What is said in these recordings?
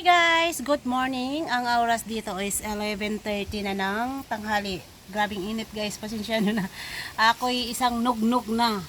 Hi guys! Good morning! Ang oras dito is 11.30 na ng tanghali. Grabing init guys, pasensya nyo na. Ako'y isang nugnog na.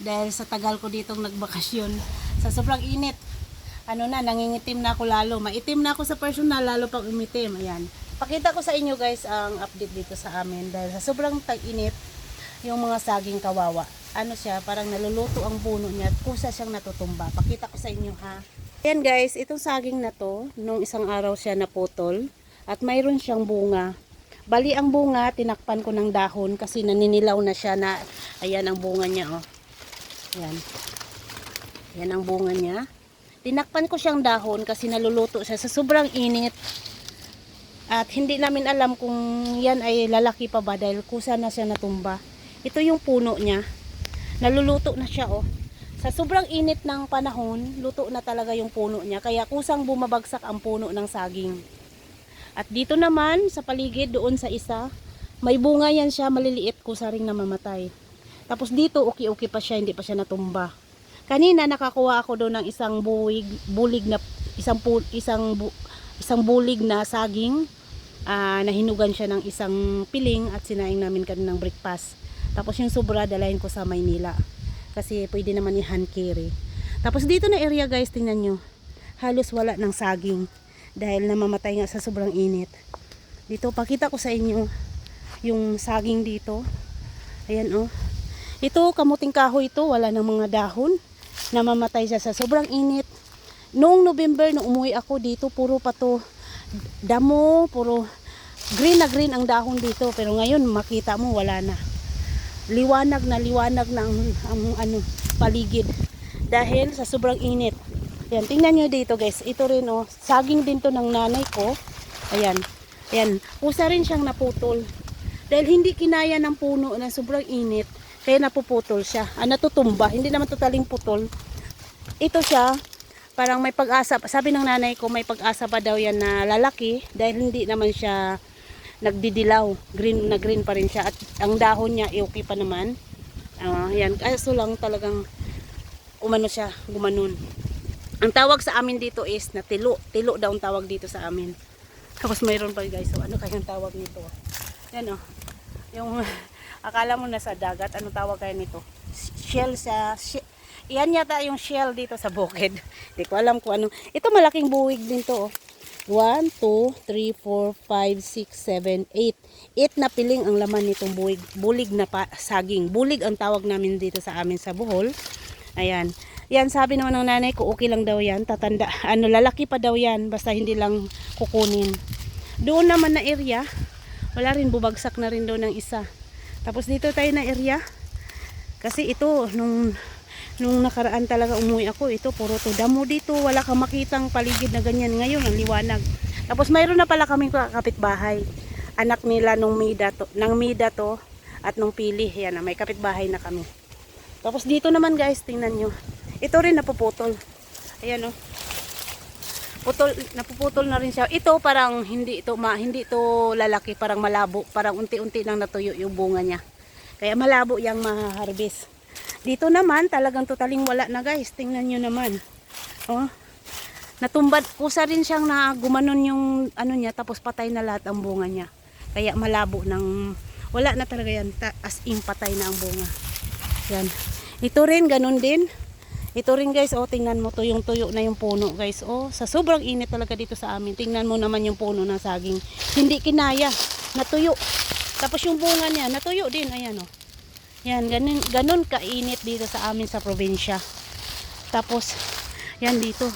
Dahil sa tagal ko ditong nagbakasyon. Sa sobrang init, ano na, nangingitim na ako lalo. Maitim na ako sa personal, lalo pang umitim. Ayan. Pakita ko sa inyo guys ang update dito sa amin. Dahil sa sobrang tag-init, yung mga saging kawawa. Ano siya, parang naluluto ang puno niya at kusa siyang natutumba. Pakita ko sa inyo ha. Ayan guys, itong saging na to, nung isang araw siya naputol at mayroon siyang bunga. Bali ang bunga, tinakpan ko ng dahon kasi naninilaw na siya na, ayan ang bunga niya oh. Ayan. Ayan ang bunga niya. Tinakpan ko siyang dahon kasi naluluto siya sa sobrang init. At hindi namin alam kung yan ay lalaki pa ba dahil kusa na siya natumba. Ito yung puno niya. Naluluto na siya oh. Sa sobrang init ng panahon, luto na talaga yung puno niya. Kaya kusang bumabagsak ang puno ng saging. At dito naman, sa paligid, doon sa isa, may bunga yan siya, maliliit, kusa ring namamatay. Tapos dito, uki-uki pa siya, hindi pa siya natumba. Kanina, nakakuha ako doon ng isang buwig, bulig na, isang, pu, isang, bu, isang bulig na saging. Ah, nahinugan siya ng isang piling at sinaing namin kanina ng breakfast. Tapos yung sobra, dalahin ko sa Maynila kasi pwede naman i-hand carry. Tapos dito na area guys, tingnan nyo. Halos wala ng saging dahil namamatay nga sa sobrang init. Dito, pakita ko sa inyo yung saging dito. Ayan oh. Ito, kamuting kahoy ito, wala ng mga dahon. Namamatay siya sa sobrang init. Noong November, nung umuwi ako dito, puro pa to damo, puro green na green ang dahon dito. Pero ngayon, makita mo, wala na liwanag na liwanag ng ang, ano paligid dahil sa sobrang init. Ayan, tingnan nyo dito guys. Ito rin oh, saging din to ng nanay ko. Ayan. Ayan, usa rin siyang naputol. Dahil hindi kinaya ng puno na sobrang init, kaya napuputol siya. Ah, natutumba. Hindi naman totaling putol. Ito siya, parang may pag-asa. Sabi ng nanay ko, may pag-asa pa daw yan na lalaki dahil hindi naman siya nagdidilaw. Green na green pa rin siya. At ang dahon niya, okay pa naman. Ah, yan. Kaso lang talagang umano siya, gumanon. Ang tawag sa amin dito is na tilo. Tilo daw ang tawag dito sa amin. Tapos mayroon pa guys. So ano kayang tawag nito? Yan oh. Yung akala mo nasa dagat, ano tawag kaya nito? Shell sa she- Yan yata yung shell dito sa bukid. Hindi ko alam kung ano. Ito malaking buwig din to oh. 1, 2, 3, 4, 5, 6, 7, 8. 8 na piling ang laman nitong bulig, bulig na pa, saging. Bulig ang tawag namin dito sa amin sa Bohol. Ayan. Yan, sabi naman ng nanay ko, okay lang daw yan. Tatanda, ano, lalaki pa daw yan. Basta hindi lang kukunin. Doon naman na area, wala rin, bubagsak na rin daw ng isa. Tapos dito tayo na area. Kasi ito, nung nung nakaraan talaga umuwi ako, ito puro to damo dito, wala kang makitang paligid na ganyan ngayon, ang liwanag. Tapos mayroon na pala kaming kapitbahay. Anak nila nung Mida to, ng Mida to at nung Pili, yan na, may kapitbahay na kami. Tapos dito naman guys, tingnan nyo. Ito rin napuputol. Ayan o. Putol, napuputol na rin siya. Ito parang hindi ito ma, hindi ito lalaki, parang malabo, parang unti-unti lang natuyo yung bunga niya. Kaya malabo yang ma-harvest. Dito naman, talagang totaling wala na guys. Tingnan nyo naman. Oh. Natumbad, kusa rin siyang na gumanon yung ano niya, tapos patay na lahat ang bunga niya. Kaya malabo ng, wala na talaga yan. Ta, as in patay na ang bunga. Yan. Ito rin, ganun din. Ito rin guys, oh, tingnan mo to yung tuyo na yung puno guys. Oh, sa sobrang init talaga dito sa amin. Tingnan mo naman yung puno ng saging. Hindi kinaya, natuyo. Tapos yung bunga niya, natuyo din. Ayan oh. Yan, ganun, ganun kainit dito sa amin sa probinsya. Tapos, yan dito.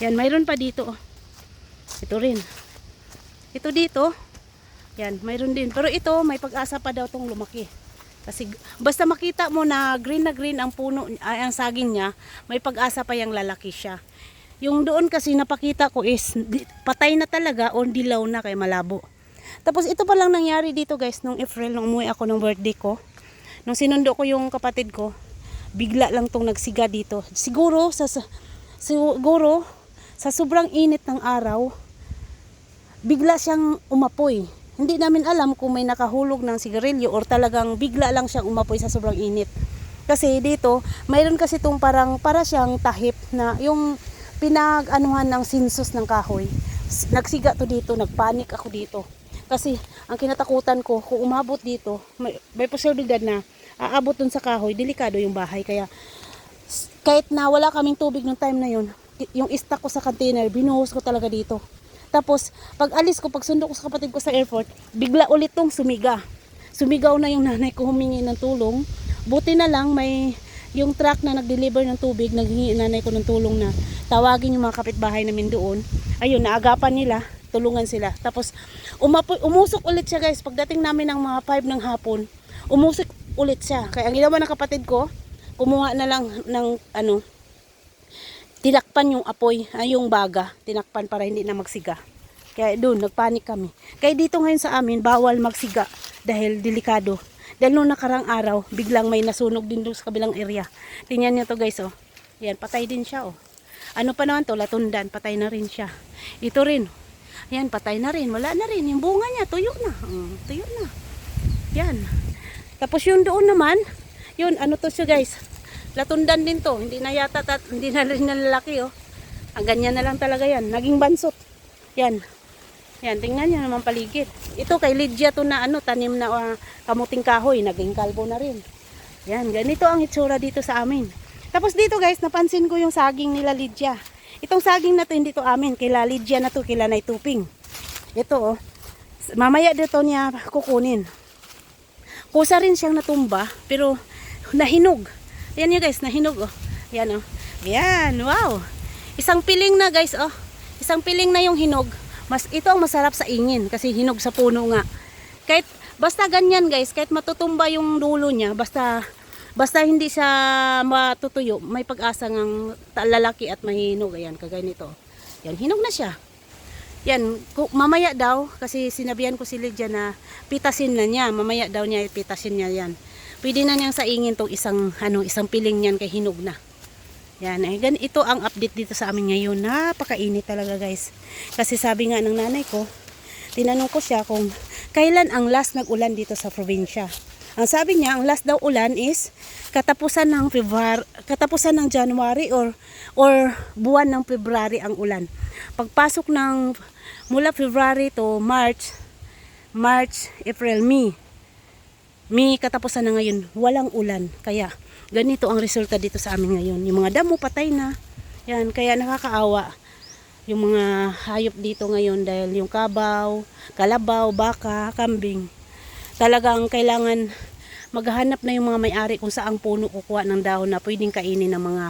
Yan, mayroon pa dito. oh. Ito rin. Ito dito. Yan, mayroon din. Pero ito, may pag-asa pa daw tong lumaki. Kasi basta makita mo na green na green ang puno, ay, ang saging niya, may pag-asa pa yung lalaki siya. Yung doon kasi napakita ko is patay na talaga o dilaw na kay malabo. Tapos ito pa lang nangyari dito guys nung April nung umuwi ako ng birthday ko. Nung sinundo ko yung kapatid ko, bigla lang tong nagsiga dito. Siguro sa siguro sa sobrang init ng araw, bigla siyang umapoy. Hindi namin alam kung may nakahulog ng sigarilyo or talagang bigla lang siyang umapoy sa sobrang init. Kasi dito, mayroon kasi itong parang para siyang tahip na yung pinag-anuhan ng sinsos ng kahoy. Nagsiga to dito, nagpanik ako dito. Kasi ang kinatakutan ko, kung umabot dito, may, may posibilidad na aabot dun sa kahoy, delikado yung bahay. Kaya kahit na wala kaming tubig nung time na yun, yung stock ko sa container, binuhos ko talaga dito. Tapos, pag alis ko, pag sundo ko sa kapatid ko sa airport, bigla ulit tong sumiga. Sumigaw na yung nanay ko humingi ng tulong. Buti na lang may yung truck na nag-deliver ng tubig, naghingi nanay ko ng tulong na tawagin yung mga kapitbahay namin doon. Ayun, naagapan nila, tulungan sila. Tapos, umapoy, umusok ulit siya guys. Pagdating namin ng mga 5 ng hapon, umusok ulit siya. Kaya ang ginawa ng kapatid ko, kumuha na lang ng ano, tinakpan yung apoy, ay yung baga, tinakpan para hindi na magsiga. Kaya doon, nagpanik kami. Kaya dito ngayon sa amin, bawal magsiga dahil delikado. Dahil nung nakarang araw, biglang may nasunog din doon sa kabilang area. Tingnan niyo to guys, oh. Yan, patay din siya, oh. Ano pa naman to, latundan, patay na rin siya. Ito rin, yan, patay na rin. Wala na rin. Yung bunga niya, tuyo na. Mm, tuyo na. Yan. Tapos yung doon naman, yun, ano to siya guys. Latundan din to. Hindi na yata, tat, hindi na rin nalalaki oh. Ang ganyan na lang talaga yan. Naging bansot. Yan. Yan, tingnan nyo naman paligid. Ito kay Lydia to na ano, tanim na ah, kamuting kahoy. Naging kalbo na rin. Yan, ganito ang itsura dito sa amin. Tapos dito guys, napansin ko yung saging nila Lydia. Itong saging na to hindi to amin. Kila Lydia na to, kila Nay Tuping. Ito oh. Mamaya dito niya kukunin. Kusa rin siyang natumba, pero nahinog. Ayan nyo guys, nahinog oh. Ayan oh. Ayan, wow. Isang piling na guys oh. Isang piling na yung hinog. Mas ito ang masarap sa ingin kasi hinog sa puno nga. Kahit basta ganyan guys, kahit matutumba yung dulo niya, basta basta hindi siya matutuyo, may pag-asa ng lalaki at mahinog. Ayan, kagaya nito. Yan, hinog na siya. Yan, mamaya daw, kasi sinabihan ko si Lydia na pitasin na niya. Mamaya daw niya pitasin niya yan. Pwede na niyang saingin tong isang, ano, isang piling niyan kay hinog na. Yan, eh, gan ito ang update dito sa amin ngayon. Napakainit talaga guys. Kasi sabi nga ng nanay ko, tinanong ko siya kung kailan ang last nag-ulan dito sa probinsya. Ang sabi niya, ang last daw ulan is katapusan ng February, katapusan ng January or or buwan ng February ang ulan. Pagpasok ng mula February to March, March, April, May. May katapusan na ngayon, walang ulan. Kaya ganito ang resulta dito sa amin ngayon. Yung mga damo patay na. Yan, kaya nakakaawa yung mga hayop dito ngayon dahil yung kabaw, kalabaw, baka, kambing. Talagang kailangan maghanap na yung mga may-ari kung saang puno kukuha ng dahon na pwedeng kainin ng mga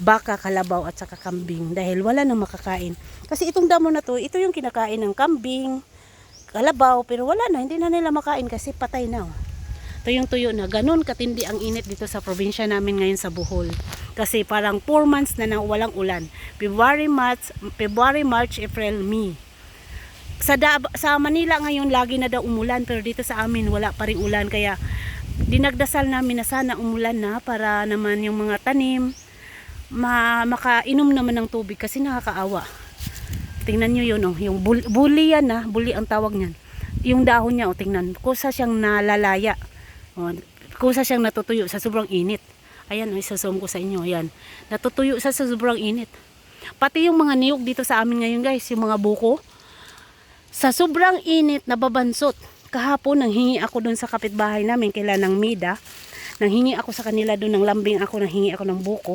baka, kalabaw at saka kambing dahil wala nang makakain. Kasi itong damo na to, ito yung kinakain ng kambing, kalabaw, pero wala na, hindi na nila makain kasi patay na. oh tuyong-tuyo na. Ganun katindi ang init dito sa probinsya namin ngayon sa Bohol. Kasi parang 4 months na nang walang ulan. February, March, February, March, April, May. Sa, da, sa Manila ngayon lagi na daw umulan pero dito sa amin wala pa rin ulan kaya dinagdasal namin na sana umulan na para naman yung mga tanim ma, makainom naman ng tubig kasi nakakaawa. Tingnan nyo yun, oh, yung bul, buli yan na, buli ang tawag niyan. Yung dahon niya, oh, tingnan, kusa siyang nalalaya. Oh, kusa siyang natutuyo sa sobrang init. Ayan, oh, isazoom ko sa inyo. Ayan. Natutuyo sa sobrang init. Pati yung mga niyog dito sa amin ngayon guys, yung mga buko. Sa sobrang init, nababansot. Kahapon, nang hingi ako doon sa kapitbahay namin, kila ng Mida. Nang hingi ako sa kanila doon ng lambing ako, nang hingi ako ng buko.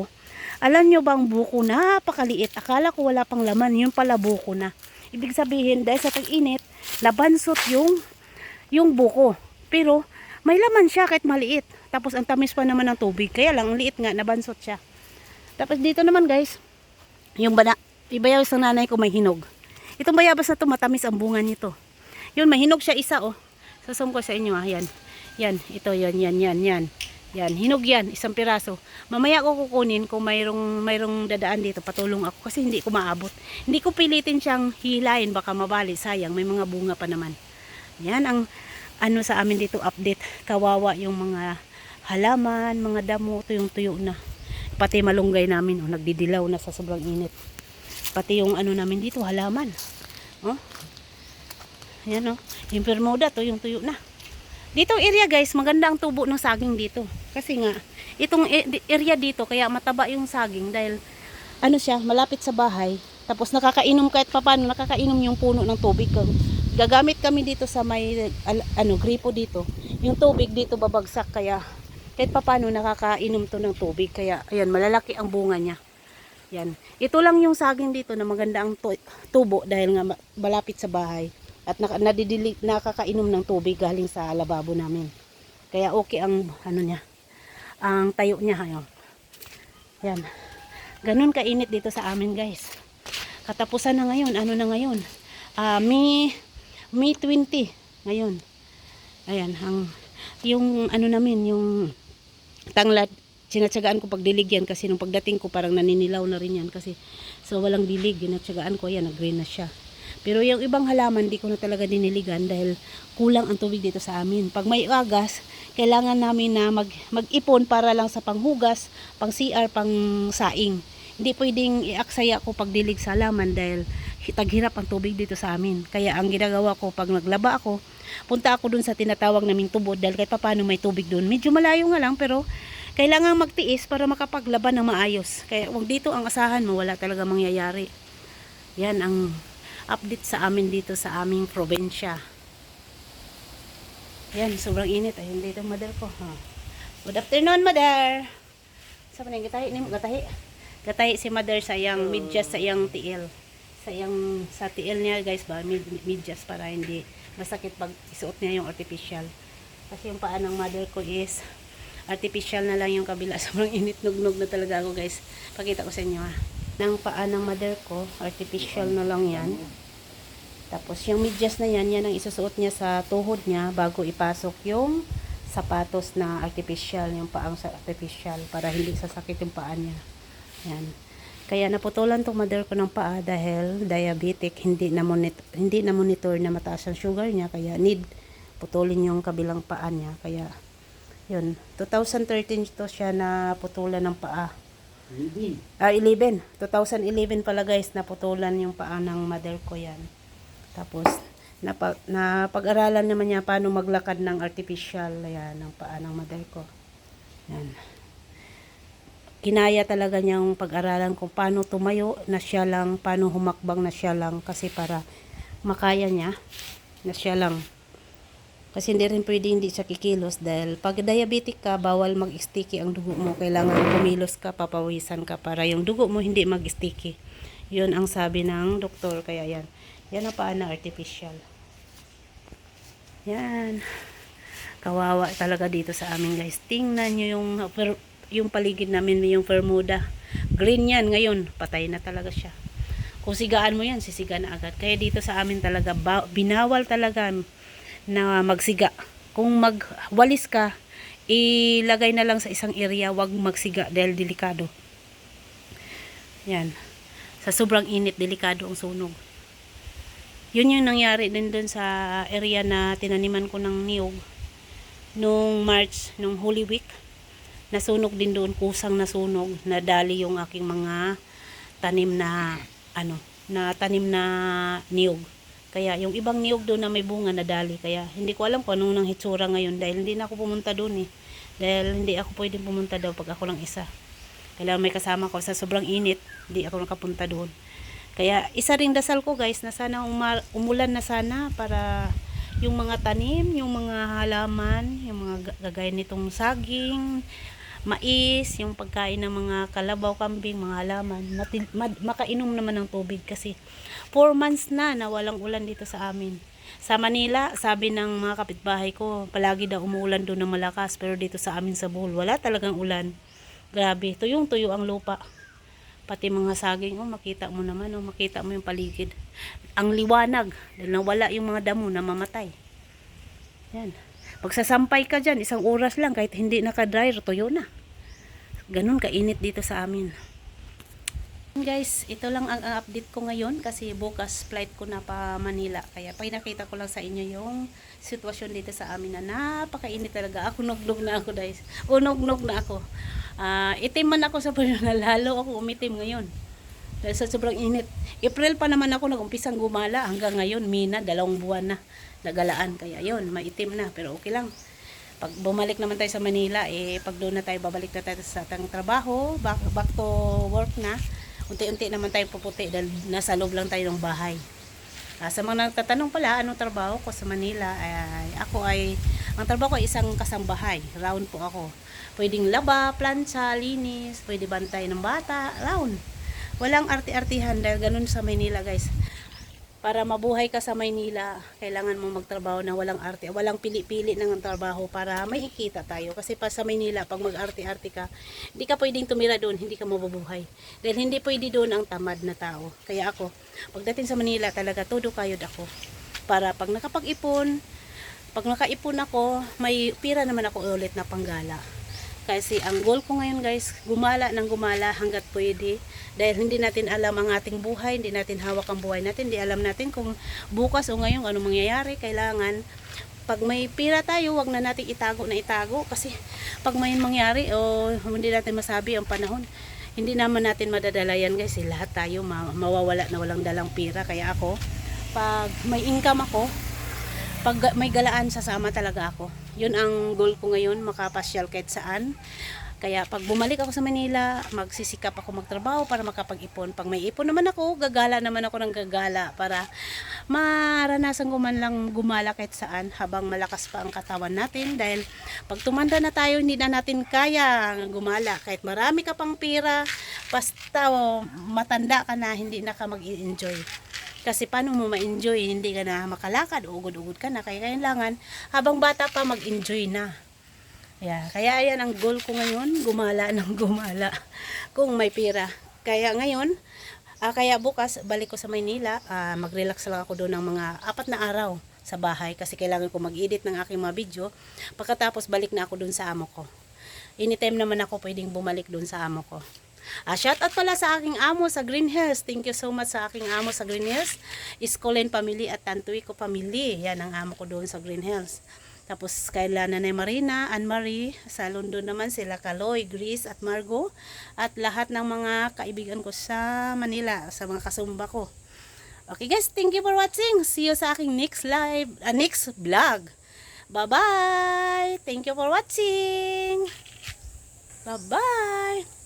Alam nyo bang buko napakaliit? Akala ko wala pang laman, yun pala buko na. Ibig sabihin, dahil sa tag-init, nabansot yung, yung buko. Pero, may laman siya kahit maliit. Tapos ang tamis pa naman ng tubig. Kaya lang, ang liit nga, nabansot siya. Tapos dito naman guys, yung bana, ibayabas ng nanay ko may hinog. Itong bayabas na to, matamis ang bunga nito. Yun, may hinog siya isa oh. Sasum ko sa inyo ah, yan. Yan, ito, yan, yan, yan, yan. Yan, hinog yan, isang piraso. Mamaya ko kukunin kung mayroong, mayroong dadaan dito, patulong ako kasi hindi ko maabot. Hindi ko pilitin siyang hilain, baka mabali, sayang, may mga bunga pa naman. Yan ang ano sa amin dito update. Kawawa yung mga halaman, mga damo, tuyong-tuyo na. Pati malunggay namin, oh, nagdidilaw na sa sobrang init. Pati yung ano namin dito, halaman. Oh. Ayan oh. Yung permoda, tuyong-tuyo na. Dito area guys, maganda ang tubo ng saging dito. Kasi nga, itong e- area dito, kaya mataba yung saging dahil ano siya, malapit sa bahay. Tapos nakakainom kahit papano, nakakainom yung puno ng tubig. Gagamit kami dito sa may ano, gripo dito. Yung tubig dito babagsak kaya kahit papano nakakainom to ng tubig. Kaya ayan, malalaki ang bunga niya. Yan. Ito lang yung saging dito na maganda ang tu- tubo dahil nga ma- malapit sa bahay. At nadidili, nakakainom ng tubig galing sa lababo namin. Kaya okay ang ano niya. Ang tayo niya. Ayun. Yan. Ganun kainit dito sa amin guys. Katapusan na ngayon. Ano na ngayon? Ah, May, May 20 ngayon. Ayan. Ang, yung ano namin, yung tanglad, sinatsagaan ko pagdilig yan kasi nung pagdating ko parang naninilaw na rin yan kasi so walang dilig, ginatsagaan ko yan, nag-green na siya. Pero yung ibang halaman, di ko na talaga diniligan dahil kulang ang tubig dito sa amin. Pag may agas, kailangan namin na mag, mag-ipon para lang sa panghugas, pang CR, pang saing. Hindi pwedeng iaksaya ko pagdilig sa halaman dahil taghirap ang tubig dito sa amin. Kaya ang ginagawa ko pag naglaba ako, punta ako dun sa tinatawag naming tubod dahil kahit paano may tubig dun. Medyo malayo nga lang pero kailangan magtiis para makapaglaban ng maayos. Kaya wag dito ang asahan mo, wala talaga mangyayari. Yan ang update sa amin dito sa aming probinsya. Yan, sobrang init. Ayun dito, mother ko. Ha. Good afternoon, mother. Sa manang gatahi ni mo gatahi. Gatahi si mother sa iyang medyas sa iyang tiil. Sa iyang sa tiil niya, guys, ba, mid, medyas para hindi masakit pag isuot niya yung artificial. Kasi yung paa ng mother ko is artificial na lang yung kabila. Sobrang init, nugnog na talaga ako, guys. Pakita ko sa inyo, ha. Ng paa ng mother ko, artificial na lang yan. Tapos yung medyas na yan, yan ang isusuot niya sa tuhod niya bago ipasok yung sapatos na artificial, yung paang sa artificial para hindi sasakit yung paa niya. Yan. Kaya naputulan tong mother ko ng paa dahil diabetic, hindi na monitor, hindi na monitor na mataas ang sugar niya kaya need putulin yung kabilang paa niya. Kaya yun, 2013 to siya na putulan ng paa. Ah, 11. 2011 pala guys, naputulan yung paa ng mother ko yan. Tapos, napa, napag-aralan naman niya paano maglakad ng artificial, ayan, ng paa ng mother ko. Yan. Kinaya talaga niyang pag-aralan kung paano tumayo na siya lang, paano humakbang na siya lang, kasi para makaya niya na siya lang. Kasi hindi rin pwede hindi siya kikilos dahil pag diabetic ka, bawal mag-sticky ang dugo mo. Kailangan kumilos ka, papawisan ka para yung dugo mo hindi mag-sticky. Yun ang sabi ng doktor. Kaya yan. Yan ang paa na artificial. Yan. Kawawa talaga dito sa amin guys. Tingnan nyo yung, yung paligid namin, yung Bermuda. Green yan ngayon. Patay na talaga siya. Kung sigaan mo yan, sisiga na agad. Kaya dito sa amin talaga, binawal talaga na magsiga. Kung magwalis ka, ilagay na lang sa isang area, wag magsiga dahil delikado. Yan. Sa sobrang init, delikado ang sunog. Yun yung nangyari din dun sa area na tinaniman ko ng niyog. Nung March, nung Holy Week, nasunog din doon, kusang nasunog, nadali yung aking mga tanim na, ano, na tanim na niyog. Kaya yung ibang niyog doon na may bunga nadali. Kaya hindi ko alam kung anong nang hitsura ngayon dahil hindi na ako pumunta doon eh. Dahil hindi ako pwedeng pumunta daw pag ako lang isa. Kailangan may kasama ko sa sobrang init, hindi ako nakapunta doon. Kaya isa ring dasal ko guys na sana umulan na sana para yung mga tanim, yung mga halaman, yung mga ga- gagaya nitong saging, mais, yung pagkain ng mga kalabaw, kambing, mga halaman, matin, mad- makainom naman ng tubig kasi 4 months na na walang ulan dito sa amin. Sa Manila, sabi ng mga kapitbahay ko, palagi daw umuulan doon ng malakas, pero dito sa amin sa Bohol, wala talagang ulan. Grabe, tuyong tuyo ang lupa. Pati mga saging, oh, makita mo naman, oh, makita mo yung paligid. Ang liwanag, dahil nawala yung mga damo na mamatay. Yan. Pagsasampay ka dyan, isang oras lang, kahit hindi naka-dryer, tuyo na. Ganun kainit dito sa amin. Guys, ito lang ang update ko ngayon kasi bukas flight ko na pa Manila. Kaya pinakita ko lang sa inyo yung sitwasyon dito sa amin na napakainit talaga. Ako nugnog na ako guys. Unog-nog na ako. Ah, itim man ako sa panahon lalo ako umitim ngayon. Dahil sa sobrang init. April pa naman ako nag-umpisang gumala hanggang ngayon, Mina, dalawang buwan na nagalaan. Kaya yon maitim na pero okay lang. Pag bumalik naman tayo sa Manila, eh, pag doon na tayo, babalik na tayo sa atang trabaho, back, back to work na, unti-unti naman tayo puputi dahil nasa loob lang tayo ng bahay. Ah, sa mga nagtatanong pala, anong trabaho ko sa Manila, ay, ako ay, ang trabaho ko ay isang kasambahay. Round po ako. Pwedeng laba, plancha, linis, pwede bantay ng bata, round. Walang arti-artihan dahil ganun sa Manila guys. Para mabuhay ka sa Maynila, kailangan mo magtrabaho na walang arte, walang pili-pili ng trabaho para may ikita tayo. Kasi pa sa Maynila, pag mag-arte-arte ka, hindi ka pwedeng tumira doon, hindi ka mabubuhay. Dahil hindi pwede doon ang tamad na tao. Kaya ako, pagdating sa Manila, talaga todo kayod ako. Para pag nakapag-ipon, pag nakaipon ako, may pira naman ako ulit na panggala. Kasi ang goal ko ngayon guys, gumala ng gumala hanggat pwede. Dahil hindi natin alam ang ating buhay, hindi natin hawak ang buhay natin, hindi alam natin kung bukas o ngayon ano mangyayari. Kailangan, pag may pira tayo, wag na natin itago na itago. Kasi pag may mangyari o hindi natin masabi ang panahon, hindi naman natin madadala yan guys. Eh, lahat tayo ma- mawawala na walang dalang pira. Kaya ako, pag may income ako, pag may galaan, sasama talaga ako. Yun ang goal ko ngayon, makapasyal kahit saan. Kaya pag bumalik ako sa Manila, magsisikap ako magtrabaho para makapag-ipon. Pag may ipon naman ako, gagala naman ako ng gagala para maranasan ko man lang gumala kahit saan habang malakas pa ang katawan natin. Dahil pag tumanda na tayo, hindi na natin kaya gumala. Kahit marami ka pang pira, basta oh, matanda ka na, hindi na ka mag-enjoy. Kasi paano mo ma-enjoy, hindi ka na makalakad, ugod-ugod ka na. Kaya kailangan, habang bata pa, mag-enjoy na. Yeah, kaya ayan ang goal ko ngayon, gumala ng gumala kung may pira. Kaya ngayon, ah, kaya bukas balik ko sa Maynila, ah, mag-relax lang ako doon ng mga apat na araw sa bahay kasi kailangan ko mag-edit ng aking mga video. Pagkatapos balik na ako doon sa amo ko. Anytime naman ako pwedeng bumalik doon sa amo ko. Ah, shout out pala sa aking amo sa Green Hills. Thank you so much sa aking amo sa Green Hills. Iskolen Family at Tantuy ko Family. Yan ang amo ko doon sa Green Hills. Tapos kay Nanay Marina, Anne-Marie, sa London naman sila Kaloy, Grace at Margo at lahat ng mga kaibigan ko sa Manila, sa mga kasumba ko. Okay guys, thank you for watching. See you sa aking next live, uh, next vlog. Bye-bye. Thank you for watching. Bye-bye.